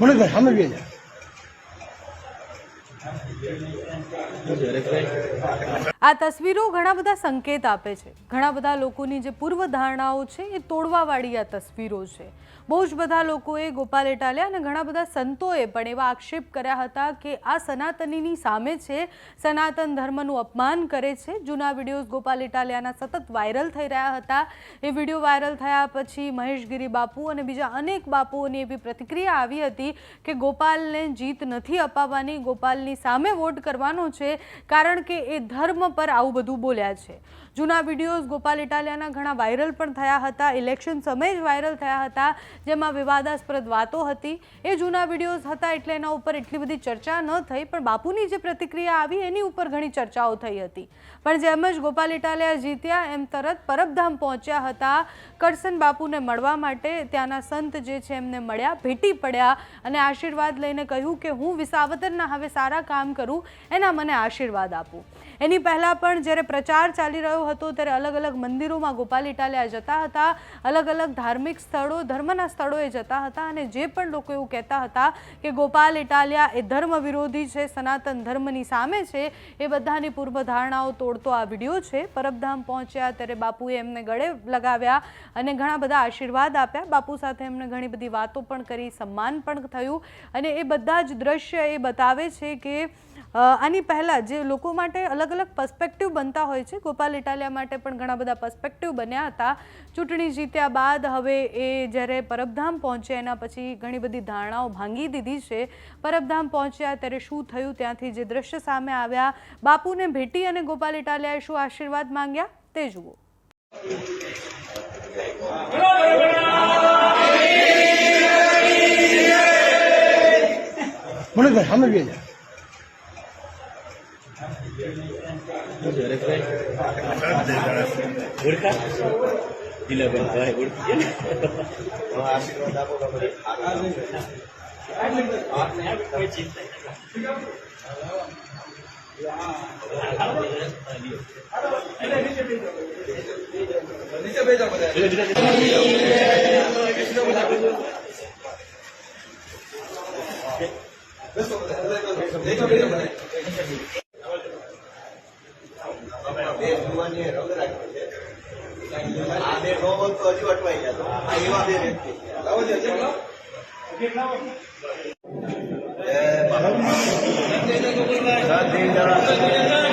મનોજભાઈ સામે બે જાય આ તસવીરો ઘણા બધા સંકેત આપે છે. ઘણા બધા લોકોની જે પૂર્વ ધારણાઓ છે એ તોડવાવાળી આ તસવીરો છે. બહુ જ બધા લોકોએ ગોપાલ એટાલિયા અને ઘણા બધા સંતોએ પણ એવા આક્ષેપ કર્યા હતા કે આ સનાતનીની સામે છે. સનાતન ધર્મનું અપમાન કરે છે. જૂના વિડીયોઝ ગોપાલ એટાલિયાના સતત વાયરલ થઈ રહ્યા હતા. એ વીડિયો વાયરલ થયા પછી મહેશગીરી બાપુ અને બીજા અનેક બાપુઓની એવી પ્રતિક્રિયા આવી હતી કે ગોપાલને જીત નથી અપાવવાની, ગોપાલની સામે વોટ કરવાનો છે. કારણ કે એ ધર્મ પર આવું બધું બોલ્યા છે. જૂના વિડીયોઝ ગોપાલ ઇટાલિયાના ઘણા વાયરલ પણ થયા હતા. ઇલેક્શન સમયે જ વાયરલ થયા હતા, જેમાં વિવાદાસ્પદ વાતો હતી. એ જૂના વિડીયોઝ હતા એટલે એના ઉપર એટલી બધી ચર્ચા ન થઈ, પણ બાપુની જે પ્રતિક્રિયા આવી એની ઉપર ઘણી ચર્ચાઓ થઈ હતી. પણ જેમ જ ગોપાલ ઇટાલિયા જીત્યા, એમ તરત પરબધામ પહોંચ્યા હતા. કરસન બાપુને મળવા માટે ત્યાંના સંત જે છે એમને મળ્યા, ભેટી પડ્યા અને આશીર્વાદ લઈને કહ્યું કે હું વિસાવદરના હવે સારા કામ કરું, એના મને આશીર્વાદ આપો. એની પહેલાં પણ જ્યારે પ્રચાર ચાલી રહ્યો હતો ત્યારે અલગ અલગ મંદિરોમાં ગોપાલ ઇટાલિયા જતા હતા, અલગ અલગ ધાર્મિક સ્થળો, ધર્મના સ્થળોએ જતા હતા અને જે પણ લોકો એવું કહેતા હતા કે ગોપાલ ઇટાલિયા એ ધર્મ વિરોધી છે, સનાતન ધર્મની સામે છે, એ બધાની પૂર્વ ધારણાઓ તોડતો આ વીડિયો છે. પરબધામ પહોંચ્યા ત્યારે બાપુએ એમને ગળે લગાવ્યા અને ઘણા બધા આશીર્વાદ આપ્યા. બાપુ સાથે એમને ઘણી બધી વાતો પણ કરી, સન્માન પણ થયું અને એ બધા જ દ્રશ્ય એ બતાવે છે કે આની પહેલાં જે લોકો માટે અલગ અલગ પર્સ્પેક્ટિવ બનતા હોય છે. ગોપાલ ઇટાલિયા માટે પણ ઘણા બધા પર્સ્પેક્ટિવ બન્યા હતા. ચૂંટણી જીત્યા બાદ હવે એ જ્યારે પરબધામ પહોંચ્યા એના પછી ઘણી બધી ધારણાઓ ભાંગી દીધી છે. પરબધામ પહોંચ્યા ત્યારે શું થયું? ત્યાંથી જે દ્રશ્ય સામે આવ્યા, બાપુને ભેટી અને ગોપાલ ઇટાલિયાએ શું આશીર્વાદ માંગ્યા તે જુઓ. મનોજભાઈ સામે બે ઓળખા દિલાબેન ભાઈ ઓળખી નીચે બેજા બધા Eso, eso, eso, eso, eso, આ બે નો હોત તો હજુ અટવાઈ જતો. આ એવા બે વ્યક્તિ મહારાજ.